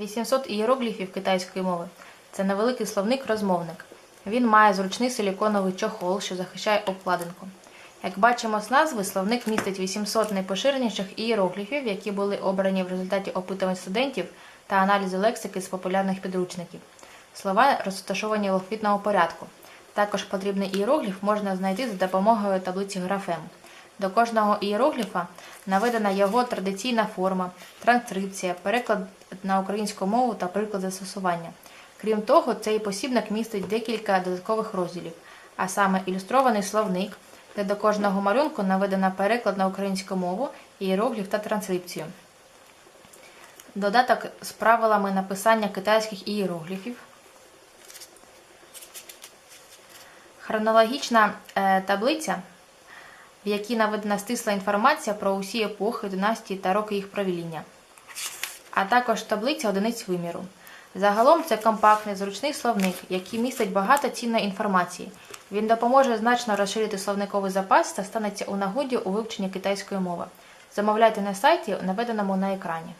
800 ієрогліфів китайської мови це невеликий словник-розмовник. Він має зручний силіконовий чохол, що захищає обкладинку. Як бачимо з назви, словник містить 800 найпоширеніших ієрогліфів, які були обрані в результаті опитувань студентів та аналізу лексики з популярних підручників. Слова розташовані в алфавітному порядку. Також потрібний ієрогліф можна знайти за допомогою таблиці графем. До кожного ієрогліфа наведена його традиційна форма, транскрипція, переклад на українську мову та приклад застосування. Крім того, цей посібник містить декілька додаткових розділів, а саме ілюстрований словник, де до кожного малюнку наведена переклад на українську мову, ієрогліф та транскрипцію. Додаток з правилами написання китайських ієрогліфів. Хронологічна е, таблиця, в якій наведена стисла інформація про усі епохи, династії та роки їх правління, а також таблиця одиниць виміру. Загалом це компактний зручний словник, який містить багато цінної інформації. Він допоможе значно розширити словниковий запас та станеться у нагоді у вивченні китайської мови. Замовляйте на сайті, наведеному на екрані.